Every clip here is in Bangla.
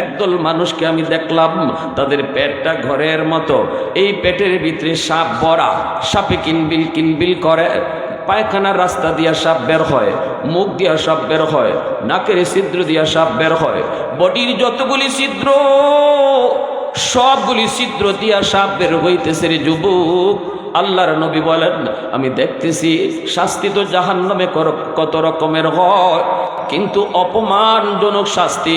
একদল মানুষকে আমি দেখলাম, তাদের পেটটা ঘরের মতো। এই পেটের ভিতরে সাপ বড়া, সাপে কিনবিল কিনবিল করে। পায়খানার রাস্তা দিয়া সাপ বের হয়, মুখ দিয়া সাপ বের হয়, নাকের ছিদ্র দিয়া সাপ বের হয়। বডির যতগুলি ছিদ্র, সবগুলি ছিদ্র দিয়া সাপ বের হইতেছে রে যুবক। আল্লাহর নবী বলেন, আমি দেখতেছি শাস্তি তো জাহান নামে কত রকমের হয়, কিন্তু অপমানজনক শাস্তি,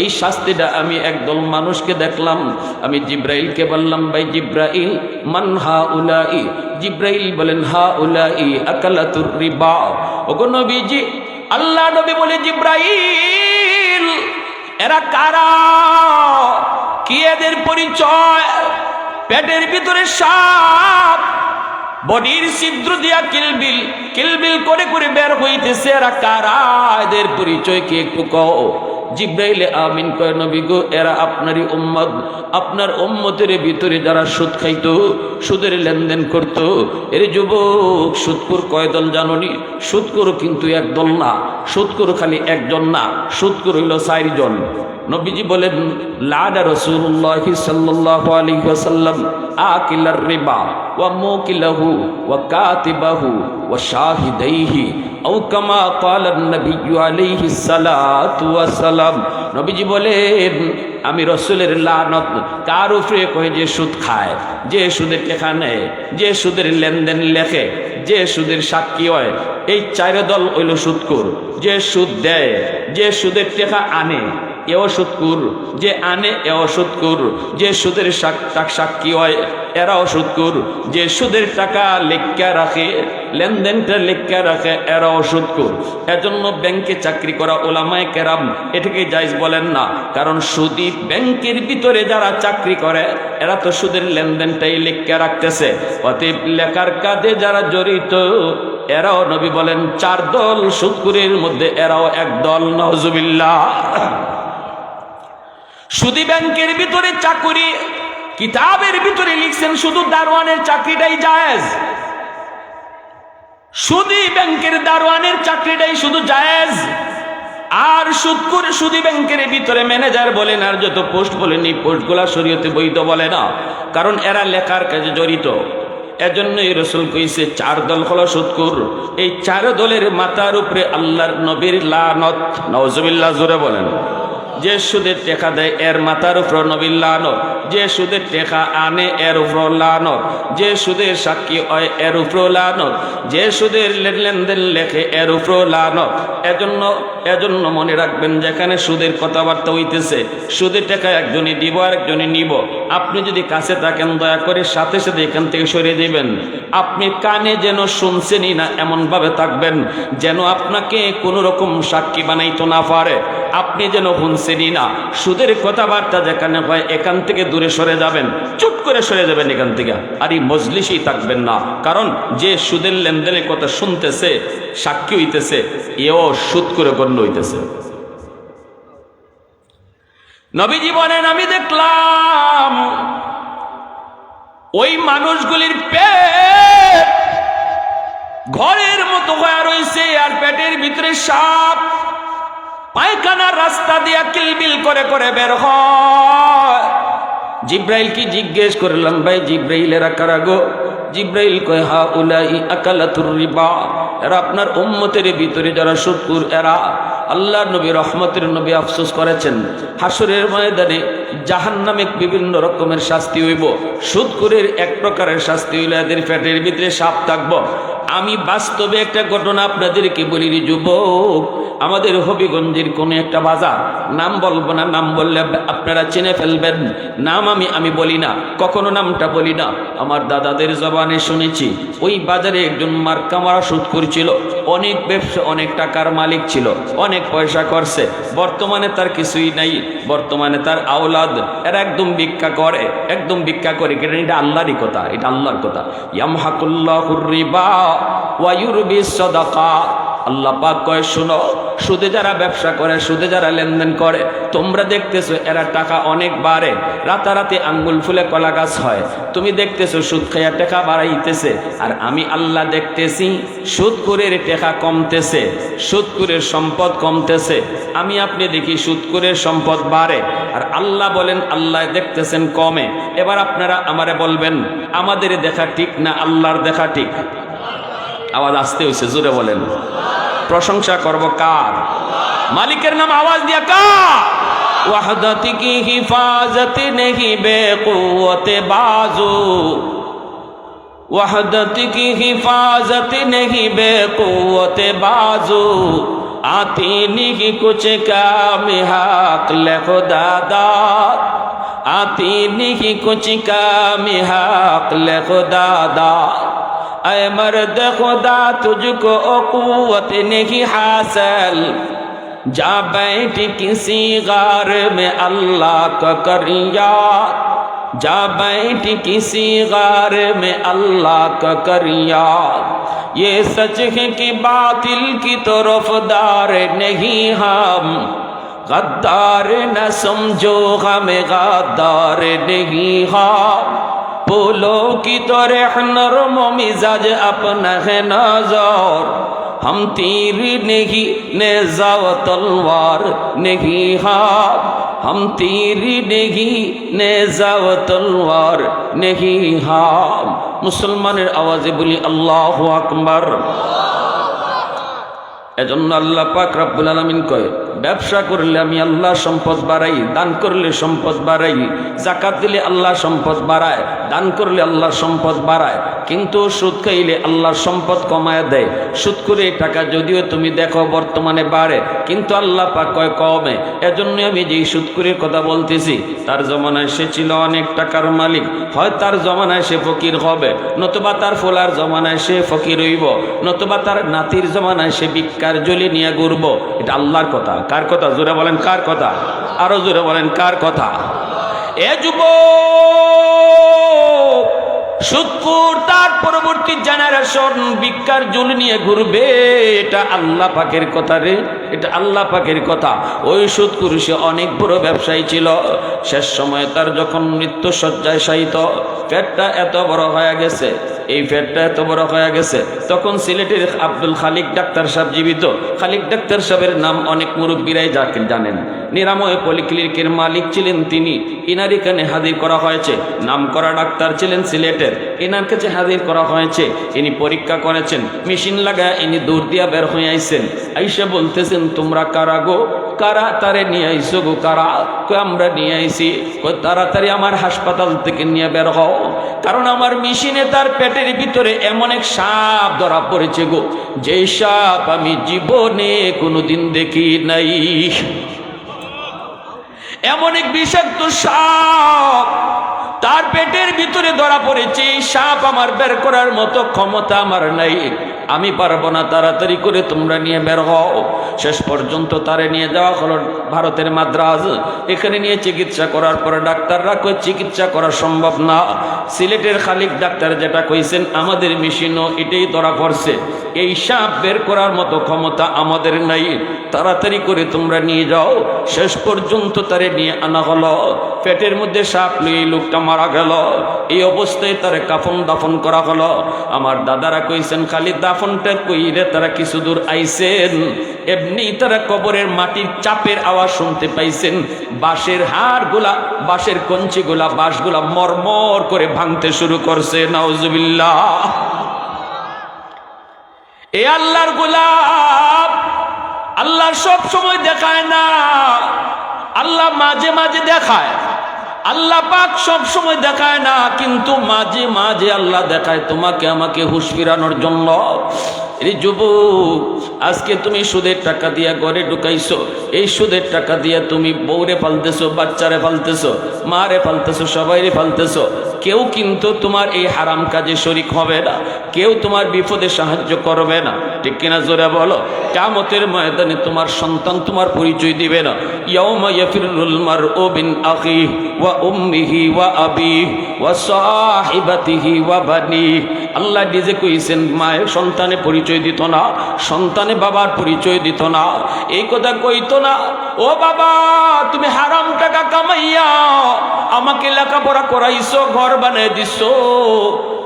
এই শাস্তিটা আমি একদল মানুষকে দেখলাম। আমি জিব্রাইলকে বললাম, ভাই জিব্রাইল, মান হা উলাই জিব্রাইল বলেন হা উলাই আকালাতুর রিবা। ওগো নবীজি, আল্লাহ নবী বলে, জিব্রাইল, এরা কারা? কি এদের পরিচয়? পেটের ভিতরে সাপ। বডির ছিদ্র দিয়া কিলবিল কিলবিল করে করে বের হইতেছে এরা কারা? এদের পরিচয় কি একটু কও। জিব্রাইলে আমিন কয়, নবী গো, এরা আপনারই উম্মত। আপনার উম্মতের ভিতরে যারা সুদ খাইত, সুদের লেনদেন করত, এর যুবক সুদকুর কয় দল জাননি? সুদকুর কিন্তু একদল না। সুদকুর খালি একজন না। সুদকুর হইল চারজন। নবীজি বলেন লাডা রসুল্লাহ সাল্লাহ আলী ওয়াসাল্লাম আকিলার রিবা ওয়া মুকিলাহু ওয়া কাতিবাহু ওয়া শাহিদাইহি আও কামা ক্বালা নবী আলাইহি সালাতু সালাম নবীজি বলেন, আমি রসুলের লানত কার উপরে কয়ে যে সুদ খায়, যে সুদের টেকা নেয়, যে সুদের লেনদেন লেখে, যে সুদের সাক্ষী হয়, এই চার দল হইল সুদকুর যে সুদ দেয়, যে সুদের টেকা আনে এও সুদকুর যে আনে এও সুদকুর যে সুদের সাক্ষী হয় এরাও সুদকুর যে সুদের টাকা লেখা রাখে, লেনদেনটা লেখা রাখে এরাও সুদকুর এজন্য ব্যাংকে চাকরি করা ওলামায় কেরাম এটাকে জায়জ বলেন না, কারণ সুদি ব্যাংকের ভিতরে যারা চাকরি করে, এরা তো সুদের লেনদেনটাই লেখা রাখতেছে। অতএব লেখার কাজে যারা জড়িত, এরাও নবী বলেন, চার দল সুদকুরের মধ্যে, এরাও এক দল নজুবিল্লা সুদি ব্যাংকের ভিতরে চাকুরি, কিতাবের ভিতরে লিখছেন শুধু দারোয়ানের চাকরিটাই জায়েজ। সুদি ব্যাংকের দারোয়ানের চাকরিটাই শুধু জায়েজ। আর সুদকুর সুদি ব্যাংকের ভিতরে ম্যানেজার বলেন, আর যত পোস্ট বলেন এই পোস্টগুলা শরীয়তে বৈধ বলে না, কারণ এরা লেখার কাজে জড়িত। এজন্য এজন্যই রসুল কইছে, চার দল হলো সুদকুর এই চার দলের মাথার উপরে আল্লাহর নবীর লানত নওজবিল্লাহ জোরে বলেন। যে সুদের টেকা দেয়, এর মাথার উপর নবীর যে সুদের টেকা আনে, এর উপর লানত। যে সুদের সাক্ষী হয়, এর উপর লানত। যে সুদের লেনদেন লেখে, এর উপর লানত। এজন্য এজন্য মনে রাখবেন, যেখানে সুদের কথাবার্তা হইতেছে, সুদের টাকা একজনই দিব আর একজনই নিব। আপনি যদি কাছে থাকেন, দয়া করে সাথে সাথে এখান থেকে সরিয়ে দিবেন। আপনি কানে যেন শুনছেনই না, এমনভাবে থাকবেন, যেন আপনাকে কোনো রকম সাক্ষী বানাইতো না পারে। আপনি যেন শুনছেনই না। সুদের কথাবার্তা যেখানে হয়, এখান থেকে দূরে সরে যাবেন, চুপ করে সরে যাবেন এখান থেকে। আর এই মজলিসেই থাকবেন না। কারণ যে সুদের লেনদেনের কথা শুনতেছে, সাক্ষী হইতেছে, এও সুদ করে গণ্য হইতেছে। নবীজি বলেন, আমি দেখলাম ওই মানুষগুলির পেট ঘরের মতো হয়ে রয়েছে, আর পেটের ভিতরে সাপ পায়খানার রাস্তা দিয়া কিলবিল করে করে বের জিব্রাইল কি জিজ্ঞেস করলাম ভাই জিব্রাইলেরা কারা গো? জিব্রাইল কয়, হা উলাই আকালাতুর রিবা। এরা আপনার উম্মতের ভিতরে যারা শুকুর এরা। আল্লাহ নবী, রহমতের নবী আফসোস করেছেন, হাসুরের ময়দানে জাহান নামে বিভিন্ন রকমের শাস্তি হইব সুদকুরের এক প্রকারের শাস্তি হইলে, এদের পেটের ভিতরে সাপ থাকব। আমি বাস্তবে একটা ঘটনা আপনাদেরকে বলি যুবক। আমাদের হবিগঞ্জের কোনো একটা বাজার, নাম বলব না, নাম বললে আপনারা চিনে ফেলবেন। নাম আমি আমি বলি না, কখনো নামটা বলি না। আমার দাদাদের জবানে শুনেছি, ওই বাজারে একজন মার্কা মারা সুদ করছিল। অনেক ব্যবসা, অনেক টাকার মালিক ছিল, অনেক পয়সা করছে। বর্তমানে তার কিছুই নাই, বর্তমানে তার আওলাদ, এরা একদম ভিক্ষা করে, একদম ভিক্ষা করে। কেন এটা আল্লাহরই কথা, এটা আল্লাহর কথা। ইয়ামহাকুল্লাহুর রিবা। ওয়ায়ুরবি সদাকা। আল্লাহ পাক কয়, শোনো, সুদে যারা ব্যবসা করে, সুদে যারা লেনদেন করে, তোমরা দেখতেছো এরা টাকা অনেক বাড়ে। রাতারাতি আঙ্গুল ফুলে কলা গাছ হয়। তুমি দেখতেছো সুদ খাইয়া টাকা বাড়াইতেছে। আর আমি আল্লাহ দেখতেছি সুদকুরের টাকা কমতেছে সুদকুরের সম্পদ কমতেছে। আমি আপনি দেখি সুদকুরের সম্পদ বাড়ে। আর আল্লাহ বলেন, আল্লাহ দেখতেছেন কমে। এবার আপনারা আমারে বলবেন, আমাদের দেখা ঠিক না আল্লাহর দেখা ঠিক? আওয়াজ আসতে হয়েছে জোরে বলেন। প্রশংসা করব কার? মালিকের নাম আওয়াজ দিয়া কার? ওয়াহদতি কি হিফাজতি নেহি বেকুয়তে বাজু? ওয়াহদতি কি হিফাজতি নেহি বেকুয়তে বাজু? আতি নিহি কুচিকা মিহাক লেখো দাদা? আতি নিহি কুচি কামি হাক লেখো দাদা? اے مرد خدا تجھ کو قوت نہیں حاصل۔ جا بیٹھ کسی غار میں اللہ کا کریا۔ جا بیٹھ کسی غار میں اللہ کا کریا۔ یہ سچ ہے کہ باطل کی طرف دار نہیں ہم۔ غدار نہ سمجھو ہمیں غدار نہیں ہم۔ की तरह नरम मिजाज अपना है नजर हम तीर नहीं नेजा व तलवार नहीं हाँ हम तीर नहीं नेजा व তলোয়ার নেহি হাম মুসলমানের আওয়াজে বলি আল্লাহ আকবার এজন্য আল্লাহ পাক রব্বুল আলামিন কয় ব্যবসা করলে আমি আল্লাহ সম্পদ বাড়াই, দান করলে সম্পদ বাড়াই, জাকাত দিলে আল্লাহ সম্পদ বাড়ায়, দান করলে আল্লাহ সম্পদ বাড়ায়। কিন্তু সুদ খাইলে আল্লাহর সম্পদ কমায় দেয়। সুদ করে টাকা যদিও তুমি দেখো বর্তমানে বাড়ে, কিন্তু আল্লাহ পাক কয় কমে। এজন্য আমি যেই সুদ করে কথা বলতেছি, তার জমানায় সে ছিল অনেক টাকার মালিক। হয় তার জমানায় সে ফকির হবে, নতুবা তার ফোলার জমানায় সে ফকির হইব, নতুবা তার নাতির জমানায় সে ভিক্ষার জলি নিয়ে ঘুরবো। এটা আল্লাহর কথা। কার কথা? জোরে বলেন কার কথা? আরও জোরে বলেন কার কথা? এ যুব সুদপুর তার পরবর্তী জেনারেশন ভিক্ষার জুল নিয়ে ঘুরবে। এটা আল্লাহ পাকের কথা রে, এটা আল্লাহ পাকের কথা। ওই সুদকুর সে অনেক বড় ব্যবসায়ী ছিল। শেষ সময় তার যখন মৃত্যু শয্যায় সাহিত পেটটা এত বড় হয়ে গেছে। এই পেটটা এত বড় হয়ে গেছে। তখন সিলেটের আব্দুল খালিক ডাক্তার সাহেব জীবিত। খালিক ডাক্তার সাহেবের নাম অনেক মুরব্বীরাই যাকে জানেন। নিরাময় পলিক্লিনিকের মালিক ছিলেন তিনি। ইনার এখানে হাজির করা হয়েছে। নাম করা ডাক্তার ছিলেন সিলেটের। এনার কাছে হাজির করা হয়েছে। ইনি পরীক্ষা করেছেন। মেশিন লাগায় ইনি দূর দিয়া বের হয়ে আইসেন আইসা বলতেছেন, তোমরা কারা গো? কারা তারে নিয়ে আইসো গো কারা? আমরা নিয়ে আইসি তাড়াতাড়ি আমার হাসপাতাল থেকে নিয়ে বের হও। কারণ আমার মেশিনে তার পেটের ভিতরে এমন এক সাপ ধরা পড়েছে গো। যেই সাপ আমি জীবনে কোনোদিন দেখি নাই। এমন এক বিষাক্ত সাপ তার পেটের ভিতরে ধরা পড়েছে, এই সাপ আমার বের করার মতো ক্ষমতা আমার নাই। আমি পারব না তাড়াতাড়ি করে তোমরা নিয়ে বের হও। শেষ পর্যন্ত তারে নিয়ে যাওয়া হলো ভারতের মাদ্রাজ। এখানে নিয়ে চিকিৎসা করার পরে ডাক্তাররা কই চিকিৎসা করা সম্ভব না। সিলেটের খালিক ডাক্তার যেটা কইছেন, আমাদের মেশিনও এটাই ধরা পড়ছে। এই সাপ বের করার মতো ক্ষমতা আমাদের নাই। তাড়াতাড়ি করে তোমরা নিয়ে যাও। শেষ পর্যন্ত তারে নিয়ে আনা হলো। পেটের মধ্যে সাপ নিয়ে লোকটা মারা গেল। এই অবস্থায় তারে কাফন দাফন করা হলো। আমার দাদারা কইছেন, খালি দাফনটা কইরে তারা কিছু দূর আইছেন। এমনি তারা কবরের মাটির চাপের আওয়াজ শুনতে পাইছেন। বাঁশের হাড়গুলা, বাঁশের কঞ্চিগুলা, বাঁশগুলা মরমর করে ভাঙতে শুরু করছে। নাউজুবিল্লাহ। এ আল্লাহর গোলাপ! আল্লাহ সব সময় দেখায় না। আল্লাহ মাঝে মাঝে দেখায়। আল্লাহ পাক সব সময় দেখায় না, কিন্তু মাঝে মাঝে আল্লাহ দেখায়, তোমাকে আমাকে হুশ ফিরানোর জন্য। যুবক, আজকে তুমি সুদের টাকা দিয়া ঘরে ঢুকাইছো। এই সুদের টাকা দিয়া তুমি বউরে পালতেছো, বাচ্চারে পালতেছো, মারে পালতেছো, সবাইরে পালতেছো। কেউ কিন্তু তোমার এই হারাম কাজে শরিক হবে না। কেউ তোমার বিপদে সাহায্য করবে না। ঠিক কিনা জোরে বলো? কামতের ময়দানে তোমার সন্তান তোমার পরিচয় দিবে না। আল্লাহ নিজে কইছেন, মায়ের সন্তানে পরিচয় দিত না, সন্তানে বাবার পরিচয় দিত না। এই কথা কইত না, ও বাবা, তুমি হারাম টাকা কামাইয়া আমাকে লেখাপড়া করাইছো, ঘর বানিয়ে দিছো।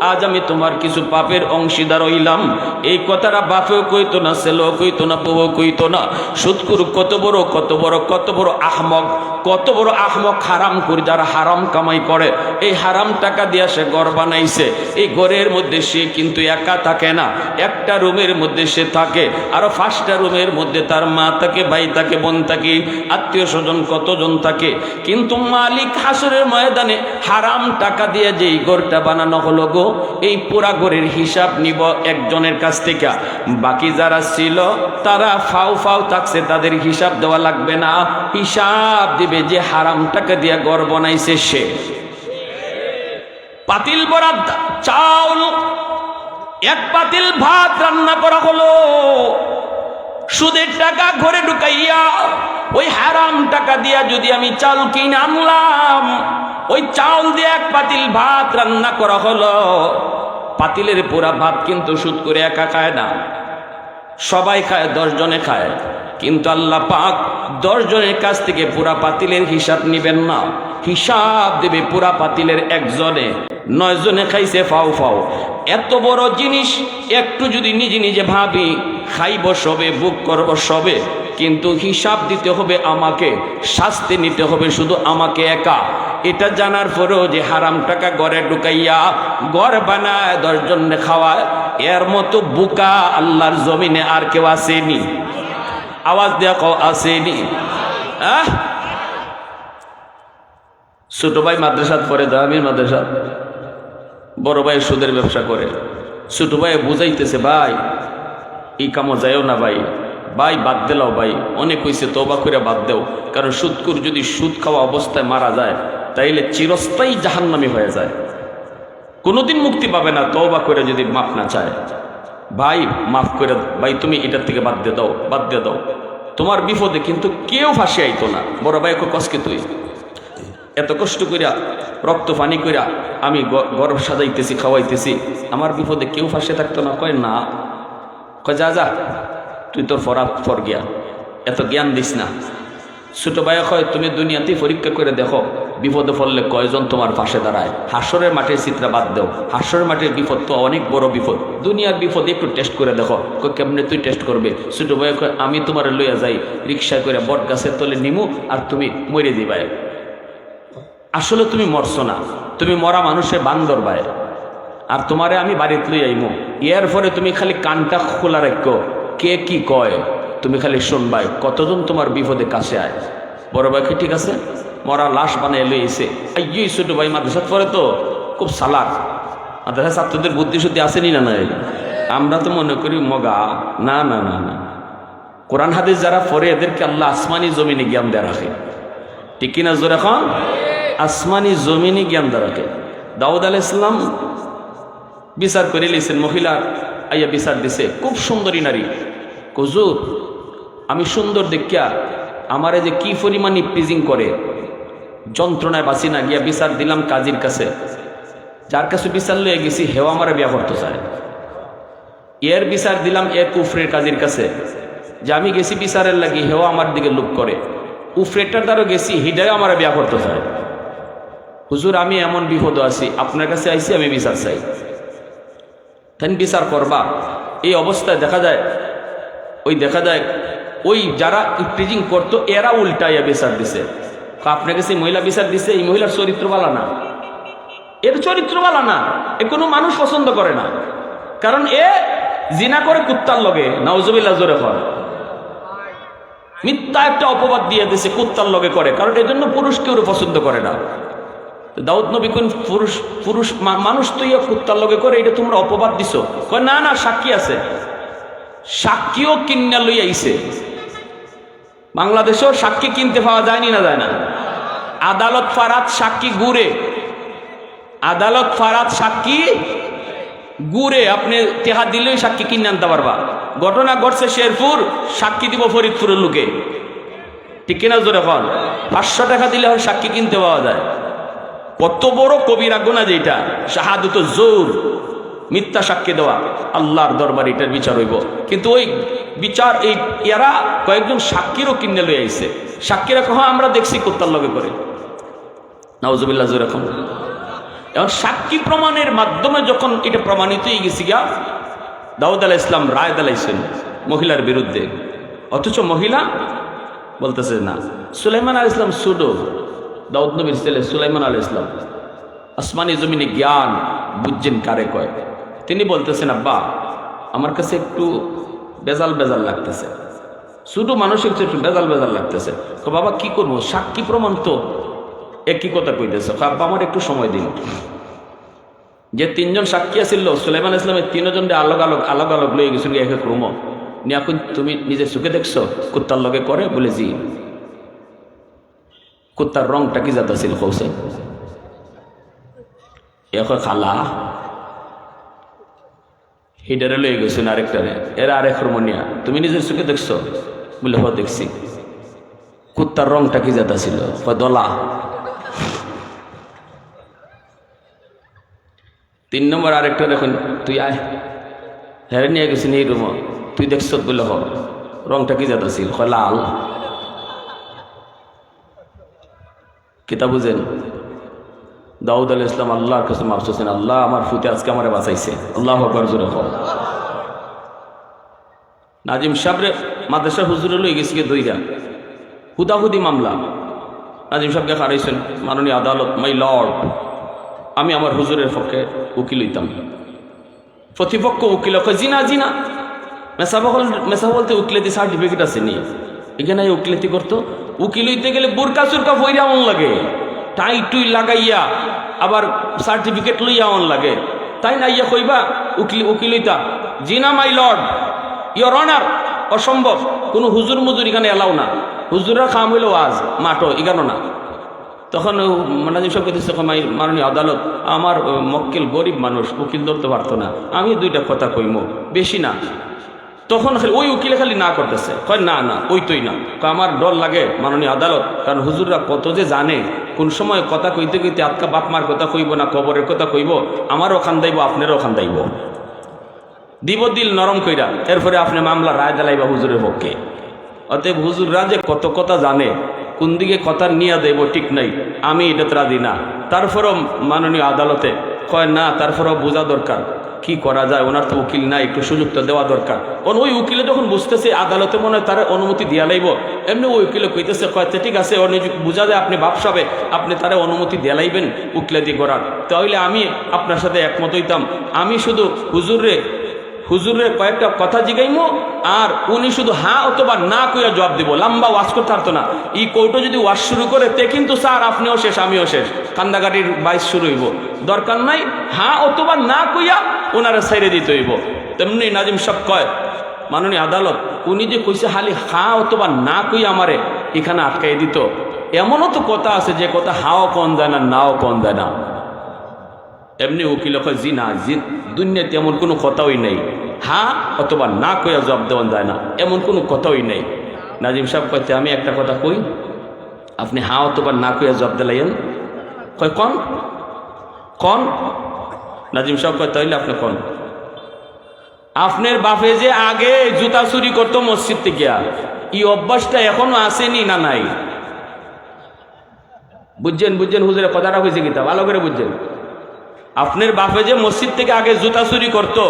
আজ আমি তোমার কিছু পাপের অংশীদার হইলাম। এই কথাটা বাপেও কইতো না, ছেলেও কইতো না, বউও কইতো না। সুৎকুর কত বড় কত বড় কত বড় আহমক, কত বড় আহমক হারাম করি যারা হারাম কামাই করে। এই হারাম টাকা দিয়া সে ঘর বানাইছে। এই ঘরের মধ্যে সে কিন্তু একা থাকে না। একটা রুমের মধ্যে সে থাকে। আরও পাঁচটা রুমের মধ্যে তার মা থাকে, ভাই থাকে, বোন থাকে, আত্মীয় স্বজন কতজন থাকে। কিন্তু মালিক হাসরের ময়দানে হারাম টাকা দিয়ে যে এই ঘরটা বানানো হলো গো এই পুরা ঘরের হিসাব নিব একজনের কাছ থেকে। বাকি যারা ছিল, তারা ফাও ফাও থাকছে, তাদের হিসাব দেওয়া লাগবে না। হিসাব দিবে যে হারাম টাকা দিয়ে গড় বানাইছে সে। পাতিল বরাদ, চাউল, এক পাতিল ভাত রান্না করা হলো। সুদের টাকা ঘরে ঢুকাইয়া, ওই হারাম টাকা দিয়া যদি আমি চাল কিনে আনলাম, ওই চাউল দিয়ে এক পাতিল ভাত রান্না করা হলো। পাতিলের পুরা ভাত কিন্তু সুদ করে একা খায় না। সবাই খায়, দশ জনে খায়। কিন্তু আল্লাহ পাক দশ জনের কাছ থেকে পুরা পাতিলের হিসাব নিবেন না। হিসাব দেবে পুরা পাতিলের একজনে। নয় জনে খাইছে ফাও ফাও এত বড় জিনিস একটু যদি নিজে নিজে ভাবি খাইব সবে বুক করব সবে। কিন্তু হিসাব দিতে হবে আমাকে, শাস্তি নিতে হবে শুধু আমাকে একা। এটা জানার পরেও যে হারাম টাকা গড়ে ঢুকাইয়া গড় বানায় দশজন খাওয়ায়, এর মতো বুকা আল্লাহর জমিনে আর কেউ আসেনি। আওয়াজ দেখো আসেনি। আহ! ছোট ভাই মাদ্রাসাত পড়ে, দামির মাদ্রাসাত। বড় ভাই সুদের ব্যবসা করে। ছোট ভাই বুঝাইতেছে, ভাই এই কামো যায়ও না ভাই। ভাই, বাদ দিলাও ভাই। অনেক হয়েছে তোবা করে বাদ দেও। কারণ সুদকুর যদি সুদ খাওয়া অবস্থায় মারা যায়, তাইলে চিরস্থায়ী জাহান্নামি হয়ে যায়। কোনোদিন মুক্তি পাবে না তওবা করে যদি মাফ না চায়। ভাই, মাফ করে ভাই, তুমি এটার থেকে বাদ দিয়ে দাও, বাদ দিয়ে দাও। তোমার বিপদে কিন্তু কেউ ফাঁসি আইতো না। বড় ভাই কসকে তুই? এত কষ্ট করিয়া রক্ত পানি করিয়া আমি গরব সাজাইতেছি, খাওয়াইতেছি। আমার বিপদে কেউ ফাঁসে থাকতো না। কয় না যা যা, তুই তোর ফরাত ফর গিয়া এত জ্ঞান দিস না। ছোট ভাই কয়, তুমি দুনিয়াতেই পরীক্ষা করে দেখো, বিপদে পড়লে কয়জন তোমার পাশে দাঁড়ায়। হাসরের মাঠের চিত্রা বাদ দেও। হাসরের মাঠের বিপদ তো অনেক বড় বিপদ। দুনিয়ার বিপদ একটু টেস্ট করে দেখো। কেমনে তুই টেস্ট করবে? ছোট ভাই কয়, আমি তোমার লইয়া যাই রিক্সা করে বট গাছের তলে নিমু আর তুমি মরে দিবাই। আসলে তুমি মরছো না। তুমি মরা মানুষের বান্দর বায় আর তোমারে আমি বাড়িতে লই আইমু। এর পরে তুমি খালি কানটা খোলা রাখো। কে কি কয়, তুমি খালি শুনবাই। কতজন তোমার বিপদে কাছে আয়? বড় ভাইকে ঠিক আছে? মরা লাশ বানিয়ে লই এসে এই ছোট ভাই মাদ্রাসাত পরে তো, খুব সালাক মাদ্রাসা ছাত্রদের বুদ্ধি শুদ্ধি আসেনি না নাই? আমরা তো মনে করি মগা। না না না না। কোরআন হাদিস যারা পড়ে, এদেরকে আল্লাহ আসমানি জমিনে জ্ঞান দেওয়া রাখে। ঠিক কিনা জোর এখন আসমানি জমিনি জ্ঞান দ্বারাকে দাউদ আল ইসলাম বিচার করে লিছেন মহিলার আইয়া বিচার দিছে। খুব সুন্দরী নারী। কজুর আমি সুন্দর দেখিয়া আমারে যে কি পরিমাণ ইপ্রিজিং করে, যন্ত্রণায় বাঁচি না, গিয়া বিচার দিলাম কাজীর কাছে। যার কাছে বিচার লয়ে গেছি হেও আমারে বিয়া করতে চায়। এর বিচার দিলাম এ কুফরের কাজীর কাছে। যে আমি গেছি বিচারের লাগি হেও আমার দিকে লুক করে। উফরেটার দ্বারা গেছি হিডায় আমার বিয়া করতে চায়। হুজুর, আমি এমন বিপদ আছি, আপনার কাছে আইছি, আমি বিচার চাই। তাই বিচার করবা। এই অবস্থায় দেখা যায়, ওই দেখা যায়, ওই যারা ইপ্রিজিং করতো, এরা উল্টাইয়া বিচার দিছে। তো আপনার কাছে মহিলা বিচার দিছে, এই মহিলার চরিত্র বালা না। এর চরিত্র বালা না। এ কোনো মানুষ পছন্দ করে না। কারণ এ জিনা করে কুত্তার লগে, নাউজুবিল্লাহ জোরে হয় মিথ্যা একটা অপবাদ দিয়ে দিছে, কুত্তার লগে করে। কারণ এজন্য জন্য পুরুষ কেউ পছন্দ করে না। দাউদ নবী কোন পুরুষ পুরুষ মানুষ তো ইয়া কুত্তার লগে করে, এটা তোমরা অপবাদ দিছো। কয়, না না, সাক্ষী আছে। সাক্ষীও কিনা লই আইছে। বাংলাদেশেও সাক্ষী কিনতে পাওয়া যায়নি না যায় না? আদালত ফারাত সাক্ষী গুড়ে। আদালত ফারাত সাক্ষী গুড়ে। আপনি তেহা দিলেই সাক্ষী কিনে আনতে পারবা। ঘটনা ঘটছে শেরপুর, সাক্ষী দিব ফরিদপুরের লোকে। ঠিক কিনা জোরে এখন পাঁচশো টাকা দিলে সাক্ষী কিনতে পাওয়া যায়। কত বড় কবিরা গোনা যেটা শাহাদত জোর। মিথ্যা সাক্ষী দেওয়া। আল্লাহর দরবার এটার বিচার হইব। কিন্তু ওই বিচার, এই এরা কয়েকজন সাক্ষীরও কিনে লই আইছে। সাক্ষীরা কহ, আমরা দেখছি কোত্তার লগে করে। নাউজুবিল্লাহ, জোর এখন এখন সাক্ষী প্রমাণের মাধ্যমে যখন এটা প্রমাণিত হয়ে গেছি গা দাউদ আলাহ ইসলাম রায় দালাইছেন মহিলার বিরুদ্ধে। অথচ মহিলা বলতেছে না। সুলাইমান আল ইসলাম সুডো দাউদ নবীর ছেলে সুলাইমান আল ইসলাম আসমানি জমিনে জ্ঞান, বুঝছেন কারে কয়? তিনি বলতেছেন, আব্বা, আমার কাছে একটু বেজাল বেজাল লাগতেছে। শুধু মানুষের কাছে একটু বেজাল বেজাল লাগতেছে। তো বাবা, কি করব? সাক্ষী প্রমাণ তো। একই কথা কইতেছে। আব্বা, আমার একটু সময় দিন। যে তিনজন সাক্ষী আছিল, সুলাইমান ইসলামের তিনজনকে আলোক আলোক আলোক আলোক লয়ে গেছিল, এক এক রুম। নিয়ে এখন তুমি নিজের চোখে দেখছ, কুত্তার লগে করে বলে জি। কুত্তার রংটা কি জাত আছিল কৌশে এখন খালা, হিডারে লয়ে গেছেন আরেকটারে? এরা আরেক রমনিয়া তুমি নিজের চোখে দেখছ? বলে, হ, দেখছি। কুত্তার রংটা কি জাত ছিল দলা। তিন নম্বর আরেকটা দেখুন তুই আয়। হ্যাঁ নিয়ে গেছিস এই রুম তুই দেখছ বলে, হ, রংটা কি জাত ছিল লাল। কিতা বুঝেন? দাউদ আল ইসলাম আল্লাহর কাছে মাফস হোসেন আল্লাহ আমার ফুতে আজকে আমারে বাঁচাইছে। আল্লাহ আকবর নাজিম সাহেবরে মাদ্রাসা হুজুরে লই গেছি দইরা। হুদাহুদি মামলা। নাজিম সাহেবকে হারাইছেন মাননীয় আদালত, মাই লর্ড, আমি আমার হুজুরের পক্ষে উকিল হইতাম। প্রতিপক্ষ উকিল জিনা জিনা। মেসা বল মেসা বলতে উকিলাতি সার্টিফিকেট আছে নি, এখানে উকিলাতি করতো? উকিল হইতে গেলে বোরকা চুরকা ফইরা এমন লাগে। টাই টুই লাগাইয়া আবার সার্টিফিকেট লইয়া এমন লাগে। তাই না ইয়া কইবা, উকিল উকিল হইতা, জিনা, মাই লর্ড ইয়র অনার, অসম্ভব, কোনো হুজুর মুজুর এখানে এলাও না। হুজুরের খাম হইল আজ মাটো এগানো না। তখন সাহেব কইতেছে মাই মাননীয় আদালত, আমার মক্কেল গরিব মানুষ, উকিল ধরতে পারতো না। আমি দুইটা কথা কইমো, বেশি না। তখন খালি ওই উকিলে খালি না করতেছে। কয়, না না ওই তোই না আমার ডর লাগে মাননীয় আদালত, কারণ হুজুররা কত যে জানে, কোন সময় কথা কইতে কইতে আজকা বাপ মার কথা কইব না, কবরের কথা কইব, আমারও ওখান দাইব আপনারও ওখান দাইব দিব দিল নরম কইরা, এরপরে আপনি মামলা রায় দালাইবা হুজুরের পক্ষে। অতএব হুজুররা যে কত কথা জানে, কোন দিকে কথা নিয়ে দেব ঠিক নাই, আমি এটাতে রাজি না। তারপরও মাননীয় আদালতে কয়, না, তারপরেও বোঝা দরকার। কি করা যায়? ওনার তো উকিল নাই, একটু সুযোগটা দেওয়া দরকার। কারণ ওই উকিলে যখন বুঝতেছে, আদালতে মনে হয় তার অনুমতি দেওয়া লাইব। এমনি ওই উকিলে কইতেছে কয়েছে ঠিক আছে বোঝা যায়, আপনি ভাবসাবে আপনি তারা অনুমতি দেওয়া লাইবেন উকিলাতি করার তাহলে আমি আপনার সাথে একমত হইতাম। আমি শুধু হুজুরে হুজুরের কয়েকটা কথা জিগাইমো, আর উনি শুধু হ্যাঁ অথবা না কইয়া জবাব দিব। লম্বা ওয়াশ করতে পারতো না। এই কৌটো যদি ওয়াশ শুরু করে, তে কিন্তু স্যার আপনিও শেষ, আমিও শেষ। কান্দাগাড়ির বাইশ শুরু হইব। দরকার নাই হ্যাঁ অথবা না কইয়া ওনারা সাইরে দিতে হইব। তেমনি নাজিম সব কয়, মাননীয় আদালত, উনি যে কইছে হালি হ্যাঁ অথবা না কইয়া আমারে এখানে আটকাই দিত, এমনও তো কথা আছে যে কথা হাও কন যায় না, নাও কন যায় না। এমনি উকিল জি না জি দুনিয়াতে এমন কোনো কথাই নেই। হ্যাঁ অথবা না কইয়া জবাব দেওয়া যায় না। এমন কোনো কথাই নেই। নাজিম সাহেব কইতে, আমি একটা কথা কই? আপনি হ্যাঁ অথবা না কইয়া জবাব দিলাইন কয়, কন? কন? নাজিম সাহেব কয় তাইলে আপনি কন? আপনার বাপে যে আগে জুতা চুরি করতো মসজিদ থেকে, এই অভ্যাসটা এখনও আসেনি না নাই? বুঝছেন বুঝছেন হুজুরের কথাটা হয়েছে কিতা ভালো করে বুঝছেন। আপনার বাপে যে মসজিদ থেকে আগে জুতা চুরি করতো,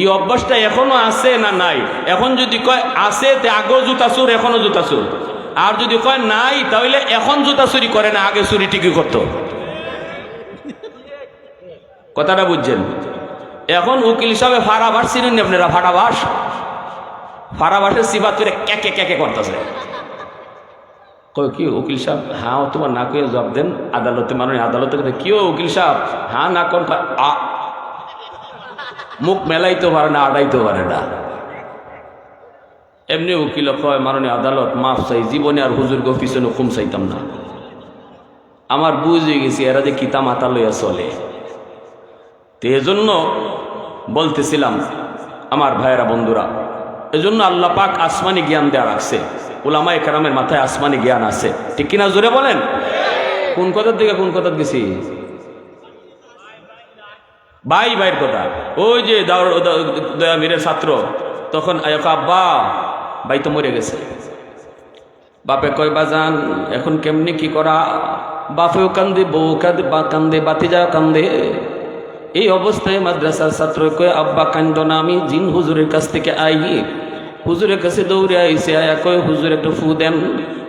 এই অভ্যাসটা এখনও আছে না নাই? এখন যদি কয় আছে, তে আগেও জুতা চুর, এখনও জুতা চুর। আর যদি কয় নাই, তাহলে এখন জুতা চুরি করে না, আগে চুরি টিকি করতো। কথাটা বুঝছেন? এখন উকিল হিসাবে ফাড়াবাস চিনেন আপনারা ফাড়াবাস ফাড়াবাসের সিবাত করে ক্যাকে ক্যাকে করতেছে। কয়, কি উকিল সাহেব? হ্যাঁ তোমার না কয়ে জবাব দেন। আদালতে মানে আদালতে কথা কি ও উকিল সাহেব? হ্যাঁ না কোন মুখ মেলাইতে পারে না, আড়াইতে পারে না। এমনি উকিল কয়, মাননীয় আদালত, মাফ চাই, জীবনে আর হুজুর গো পিছনে হুকুম চাইতাম না। আমার বুঝ হয়ে গেছি, এরা যে কিতা মাথা লইয়া চলে। তো এজন্য বলতেছিলাম, আমার ভাইয়েরা বন্ধুরা, এজন্য আল্লাহ পাক আসমানি জ্ঞান দেওয়া রাখছে। ওলামা একরামের মাথায় আসমানি জ্ঞান আছে। ঠিক কিনা জোরে বলেন? কোন কথার দিকে কোন কথার গেছি? ভাই, ভাইয়ের কথা। ওই যে দাওর- দা- দয়ামীরের ছাত্র, তখন আব্বা, ভাই তো মরে গেছে। বাপে কয়, বাজান, এখন কেমনি কি করা? বাপেও কান্দে বউ কাঁদে, বা কান্দে বাতি বাতিজা কান্দে। এই অবস্থায় মাদ্রাসার ছাত্র কয় আব্বা, কান্দ না আমি, জিন হুজুরের কাছ থেকে আই হুজুরের কাছে দৌড়ে আইসে আয়া কয়, হুজুর, একটা ফু দেন।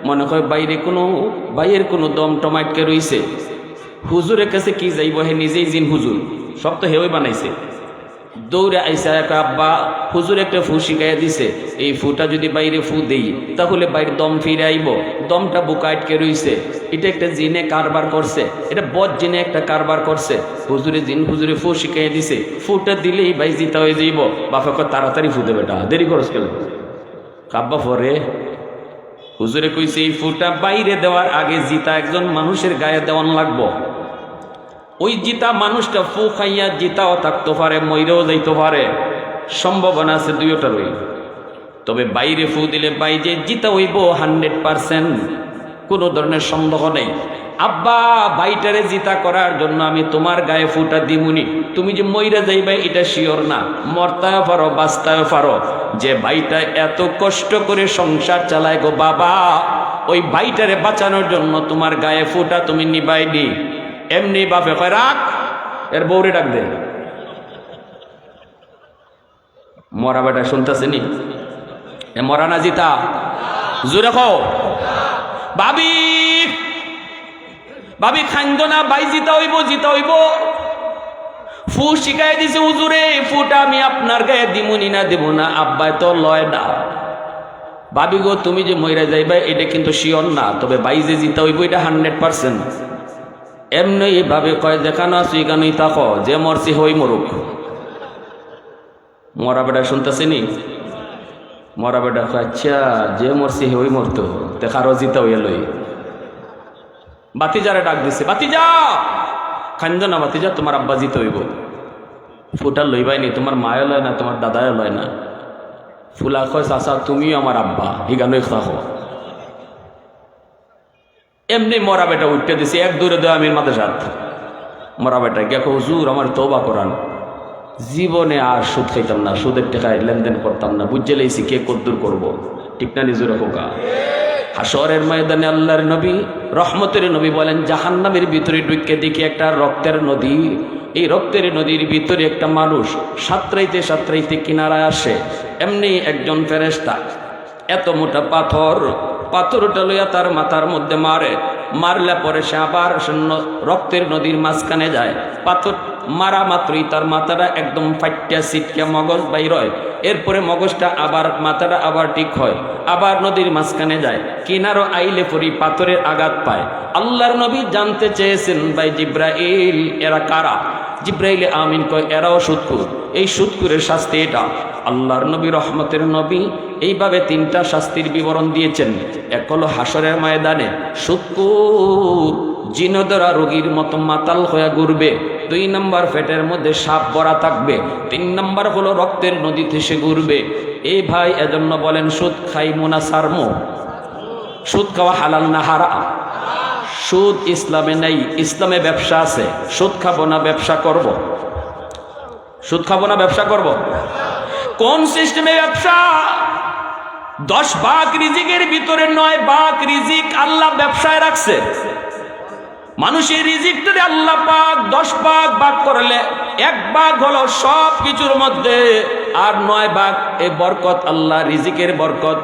মনে হয় বাইরে কোনো, বাইরের কোনো দম টমাটকে রইছে। হুজুরের কাছে কি যাইব? হে নিজেই জিন হুজুর। সব তো হেওই বানাইছে। দৌড়ে আইসা এক আব্বা হুজুর একটা ফু শিখাইয়া দিছে, এই ফুটা যদি বাইরে ফু দেই, তাহলে বাইরে দম ফিরে আইব, দমটা বুকা আটকে রইছে। এটা একটা জিনে কারবার করছে, এটা বদ জিনে একটা কারবার করছে। হুজুরে জিন হুজুরে ফু শিখাইয়া দিছে, ফুটা দিলেই বাই জিতা হয়ে যাইব, বাপা কয়, তাড়াতাড়ি ফু দেবে বেটা, দেরি করস কেন? কাব্বা পরে হুজুরে কইছে, এই ফুটা বাইরে দেওয়ার আগে জিতা একজন মানুষের গায়ে দেওয়ান লাগবো। ওই জিতা মানুষটা ফু খাইয়া জিতাও থাকতে পারে ময়রেও যাইতে পারে। সম্ভাবনা আছে দুইটারই। তবে বাইরে ফু দিলে বাই যে জিতা হইব হান্ড্রেড পারসেন্ট, কোনো ধরনের সন্দেহ নেই। আব্বা, বাইটারে জিতা করার জন্য আমি তোমার গায়ে ফুটা দিমুনি। তুমি যে মইরা যাইবে, এটা শিওর না। মরতায় পারো বাঁচতায় পারো। যে ভাইটা এত কষ্ট করে সংসার চালায় গো বাবা, ওই ভাইটারে বাঁচানোর জন্য তোমার গায়ে ফুটা তুমি নিবাইনি। এমনি বাপে কয়, রাখ। এর বউরে ডাক দে। মরা বেটা শুনতেছেনি? এ মরা না জিতা? জোরে খাও ভাবি ভাবি খাইন্দ না, বাই জিতা হইব জিতা হইব। ফু শিখাই দিছে হুজুরে, ফুটা আমি আপনার গায়ে দিমুনি না, দেব না, আব্বাই তো লয় না। ভাবি গো, তুমি যে মইরা যাইবা, এটা কিন্তু শিওর না, তবে বাই যে জিতা হইব, এটা হান্ড্রেড পার্সেন্ট এমনি এইভাবে কয় দেখানো আছো, এখানেই থাকো, যে মরছি হই মরুক। মরা বেটা শুনতেছিনি মরা বেটা আচ্ছা যে মরছি হই মরতো দেখারও জিতা হইয়া লই। বাতিজারে ডাক দিছে, বাতিজা! খান্দ না বাতিজা, তোমার আব্বা জিতে হইব। ফুটা লইবাই নি, তোমার মায়ও লয় না, তোমার দাদাও লয় না। ফুলা কয়, চাচা, তুমিও আমার আব্বা হিগানোই থাকো। এমনি মরা বেটা উঠতে দিছে, এক দূরে দেওয়া আমির মাথা সাত মরা বেটা গেকো হুজুর, আমার তোবা করান। জীবনে আর সুদ খাইতাম না, সুদের টাকায় লেনদেন করতাম না। বুঝে লাইছি কে কদ্দুর করব। ঠিক না, নিজের হোকা? হাসরের ময়দানে আল্লাহর নবী, রহমতের নবী বলেন, জাহান্নামের ভিতরে ঢুকে দেখি একটা রক্তের নদী। এই রক্তের নদীর ভিতরে একটা মানুষ সাঁতরাইতে সাঁতরাইতে কিনারায় আসে। এমনি একজন ফেরেস্তা এত মোটা পাথর পাথরটা লইয়া তার মাথার মধ্যে মারে। মারলে পরে সে আবার রক্তের নদীর মাঝখানে যায়। পাথর মারা মাত্রই তার মাথাটা একদম ফাইটিয়া সিটকে মগজ বাইর হয়। এরপরে মগজটা আবার, মাথাটা আবার ঠিক হয়। আবার নদীর মাঝখানে যায়। কিনারও আইলে পরি পাথরের আঘাত পায়। আল্লাহর নবী জানতে চেয়েছেন, ভাই জিব্রাইল, এরা কারা? জিব্রাইলে আমিন কয়, এরাও সুৎকুর এই সুৎকুরের শাস্তি এটা। আল্লাহর নবী রহমতের নবী এইভাবে তিনটা শাস্তির বিবরণ দিয়েছেন। এক হলো হাসরের ময়দানে সুৎকুর জিনদরা রোগীর মতো মাতাল হয়ে ঘুরবে। দুই নম্বর ফেটের মধ্যে সাপ ভরা থাকবে। তিন নম্বর হলো রক্তের নদীতে সে ঘুরবে। এই ভাই এজন্য বলেন, সুদ খাই মোনা সারমো সুদ খাওয়া হালাল না হারা সুদ ইসলামে নেই, ইসলামে ব্যবসা আছে। সুদ খাব না, ব্যবসা করব। সুদ খাব না, ব্যবসা করব। কোন সিস্টেমে ব্যবসা? দশ বাঘ রিজিকের ভিতরে নয় বাঘ রিজিক আল্লাহ ব্যবসায় রাখছে। মানুষের রিজিকটা আল্লাহ পাক দশ ভাগ ভাগ করলে এক ভাগ হলো সব কিছুর মধ্যে আর নয় বাঘ এ বরকত, আল্লাহ রিজিকের বরকত।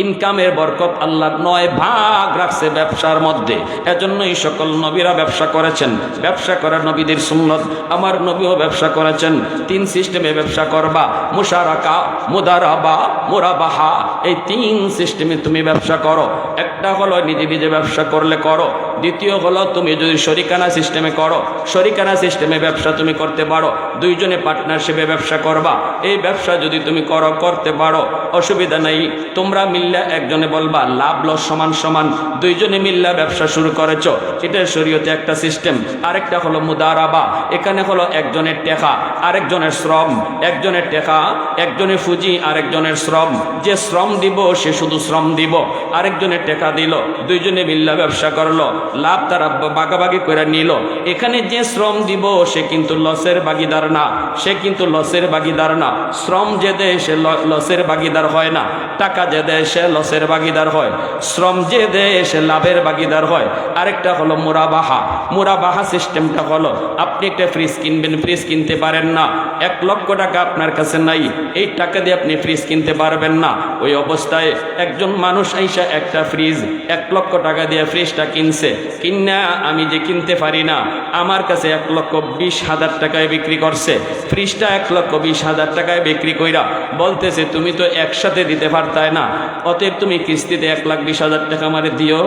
ইনকামের বরকত আল্লাহ নয় ভাগ রাখছে ব্যবসার মধ্যে। এজন্যই সকল নবীরা ব্যবসা করেছেন। ব্যবসা করা নবীদের সুন্নত। আমার নবীও ব্যবসা করেছেন। তিন সিস্টেমে ব্যবসা করবা। মুশারাকা, মুদারাবা, মুরাবাহা, এই তিন সিস্টেমে তুমি ব্যবসা করো। একটা হলো নিজে নিজে ব্যবসা করলে করো। দ্বিতীয় হলো, তুমি যদি শরিকানা সিস্টেমে করো, শরিকানা সিস্টেমে ব্যবসা তুমি করতে পারো, দুইজনে পার্টনারশিপে ব্যবসা করবা। এই ব্যবসা যদি তুমি করো, করতে পারো, অসুবিধা নেই। তোমরা মিল্লা একজনে বলবা, লাভ লস সমান সমান, দুইজনে মিল্লা ব্যবসা শুরু করেছ। এটা শরীয়তে একটা সিস্টেম আরেকটা হলো মুদারাবা। এখানে হলো একজনের টেকা, আরেকজনের শ্রম। একজনের টেকা, একজনের ফুজি আরেকজনের শ্রম। যে শ্রম দিব, সে শুধু শ্রম দিব। আরেকজনের টেকা দিল, দুইজনে মিল্লা ব্যবসা করল। লাভ তারা বাগাবাগি করে নিল। এখানে যে শ্রম দিব, সে কিন্তু লসের বাগিদার না। সে কিন্তু লসের বাগিদার না। শ্রম যে দেয়, সে লসের বাগিদার হয় না। টাকা যে দেয়, সে লসের বাগিদার হয়। শ্রম যে দেয়, সে লাভের বাগিদার হয়। আরেকটা হলো মোরাবাহা। মোরাবাহা সিস্টেমটা হলো, আপনি একটা ফ্রিজ কিনবেন, ফ্রিজ কিনতে পারেন না। এক লক্ষ টাকা আপনার কাছে নাই। এই টাকা দিয়ে আপনি ফ্রিজ কিনতে পারবেন না। ওই অবস্থায় একজন মানুষ আইসা একটা ফ্রিজ, এক লক্ষ টাকা দিয়ে ফ্রিজটা কিনছে। কিনা আমি যে কিনতে পারি না, আমার কাছে এক লক্ষ বিশ হাজার টাকায় বিক্রি করছে। ফ্রিজটা এক লক্ষ বিশ হাজার টাকায় বিক্রি কইরা বলতেছে, তুমি তো একসাথে দিতে পারতায় না। অতএব তুমি কিস্তিতে এক লাখ বিশ হাজার টাকা আমারে দিও।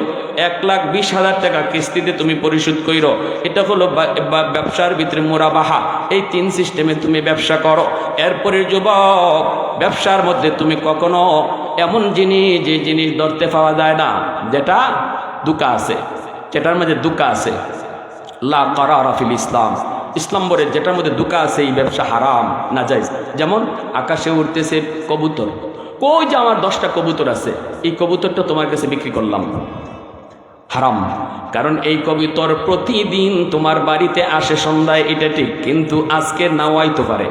এক লাখ বিশ হাজার টাকা কিস্তিতে তুমি পরিশোধ কইরো। এটা হলো ব্যবসার ভিতরে মোরাবাহা। এই তিন সিস্টেমে তুমি ব্যবসা করো। এরপরে যুবক, ব্যবসার মধ্যে তুমি কখনো এমন জিনিস, যে জিনিস ধরতে পাওয়া যায় না, যেটা দুকা আছে। যেটার মধ্যে দুকা আছে। লা করা রাফিল ইসলাম। ইসলাম বলে যেটার মধ্যে দুকা আছে, এই ব্যবসা হারাম না যাইজ যেমন আকাশে উঠতেছে কবুতর। কই যে আমার দশটা কবুতর আছে? এই কবুতরটা তোমার কাছে বিক্রি করলাম। হারাম। কারণ এই কবিতর প্রতিদিন তোমার বাড়িতে আসে সন্ধ্যায়, এটা ঠিক, কিন্তু আজকে নাও আইতে পারে।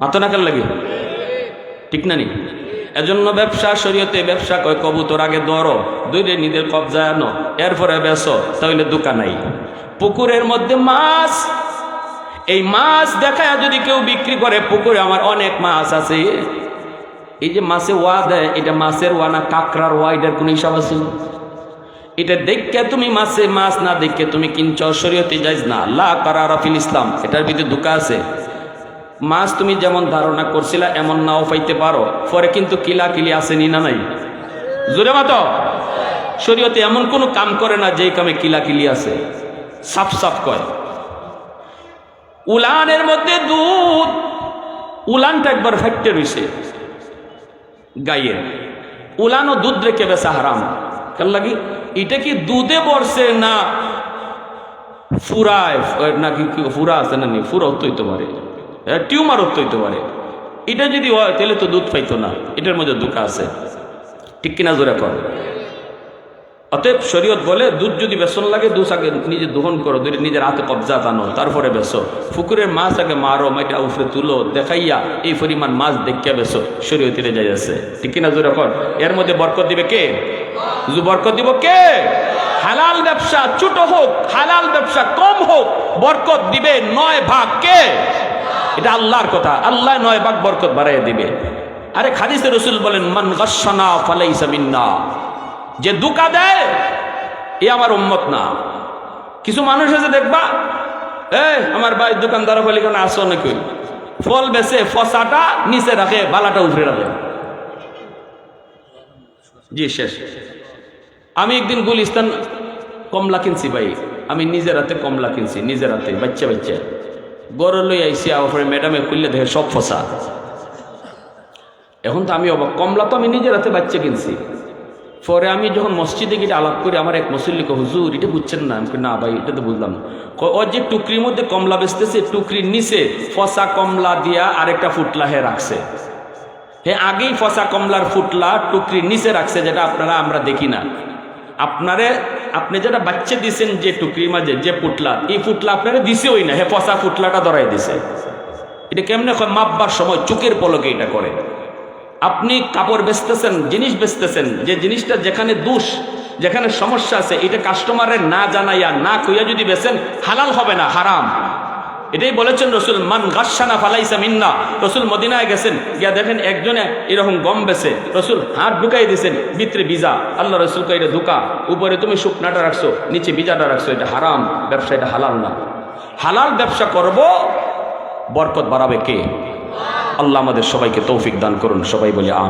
মাথা না কার লাগে? ঠিক না নি? এজন্য ব্যবসা শরীয়তে ব্যবসা কয়, কবুতর আগে ধরো দুইরে নিজের কবজায় আনো, এরপরে বেসো তাহলে দোকান নাই। পুকুরের মধ্যে মাছ, এই মাছ দেখায় যদি কেউ বিক্রি করে, পুকুরে আমার অনেক মাছ আছে। এই যে মাছে ওয়া দেয় এটা মাছের ওয়া না কাঁকড়ার ওয়া, এটার কোনো হিসাব আছে? এটা দেখে তুমি মাছে মাছ না দেখে তুমি কিনছ, শরীয়তে যাইজ না। লা করা রফিল ইসলাম, এটার ভিতরে দুকা আছে। মাছ তুমি যেমন ধারণা করছিলা, এমন নাও পাইতে পারো। পরে কিন্তু কিলা কিলি আসেনি না নাই? জোরে মাতো শরীয়তে এমন কোনো কাম করে না যেই কামে কিলা কিলি আছে সাফ সাফ কয়। উলানের মধ্যে দুধ, উলানটা একবার ফ্যাক্টর হয়েছে গাইয়ের উলানো দুধ রেখে বেচা হারাম। কার লাগি? এটা কি দুধে বসছে না ফুরায় নাকি ফুরা আছে না নি ফুরা হইতে পারে। টিউমার হইতে পারে। এটা যদি হয়, তাহলে তো দুধ পাইতো না। এটার মধ্যে দুঃখ আছে। ঠিক কিনা জোরে কর অতএব শরীয়ত বলে, দুধ যদি বেসন লাগে, দুধ আগে নিজে দহন করো দুধ নিজের হাতে কবজা টানো, তারপরে বেসো। পুকুরের মাছ আগে মারো, মাইটা উফরে তুলো, দেখাইয়া এই পরিমাণ মাছ দেখিয়া বেসো। শরীয়তিরে যাই আছে। ঠিক কিনা জোরে কর এর মধ্যে বরকত দিবে কে? বরকত দিব কে? হালাল ব্যবসা ছোট হোক, হালাল ব্যবসা কম হোক, বরকত দিবে নয় ভাগ কে? এটা আল্লাহর কথা। আল্লাহ নয় বাক বরকত বাড়াইয়া দিবে। আরে খাদিসে রসুল বলেন, মান গসানা ফালাইসা মিন্না। যে দুকা দেয়, এ আমার উম্মত না। কিছু মানুষ আছে, দেখবা, এ, আমার ভাই দোকানদার বলে কেন আসো নাকি? ফল বেছে, ফসাটা নিচে রাখে, বালাটা উঠে রাখে। জি, শেষ। আমি একদিন গুলিস্তান কমলা কিনছি ভাই। আমি নিজের হাতে কমলা কিনছি, নিজের হাতে বাচ্চা বাচ্চা গড় লই আইসি ওপরে ম্যাডামে খুললে, দেখে সব ফসা এখন তো আমি অবাক। কমলা তো আমি নিজের হাতে বাচ্চা কিনছি। পরে আমি যখন মসজিদে গিয়ে আলাপ করি, আমার এক মুসল্লিকে হুজুর, এটা বুঝছেন না? আমি না ভাই, এটা তো বুঝলাম ও যে টুকরির মধ্যে কমলা বেচতেছে, টুকরির নিচে ফসা কমলা দিয়া আরেকটা ফুটলা হে রাখছে। হে আগেই ফসা কমলার ফুটলা টুকরির নিচে রাখছে, যেটা আপনারা, আমরা দেখি না। আপনারে আপনি যেটা বাচ্চা দিছেন যে টুকরির মাঝে, যে ফুটলা এই ফুটলা আপনারা দিছে ওই না, হে ফসা ফুটলাটা ধরাই দিছে। এটা কেমনে হয় মাপবার সময়? চোখের পলকে এটা করে। আপনি কাপড় বেচতেছেন, জিনিস বেচতেছেন, যে জিনিসটা যেখানে দোষ, যেখানে সমস্যা আছে, এটা কাস্টমারের না জানাইয়া, না কইয়া যদি বেছেন হালাল হবে না, হারাম। এটাই বলেছেন রসুল, মান গাসানা ফালাইসা মিন্না। রসুল মদিনায় গেছেন, গিয়া দেখেন একজনে এরকম গম বেছে, রসুল হাত ঢুকাই দিয়েছেন ভিতরে বিজা আল্লাহ রসুল এটা ঢুকা উপরে তুমি শুকনাটা রাখছো, নিচে বিজাটা রাখছো, এটা হারাম, ব্যবসা এটা হালাল না। হালাল ব্যবসা করব, বরকত বাড়াবে কে? আল্লাহ আমাদের সবাইকে তৌফিক দান করুন, সবাই বলে আম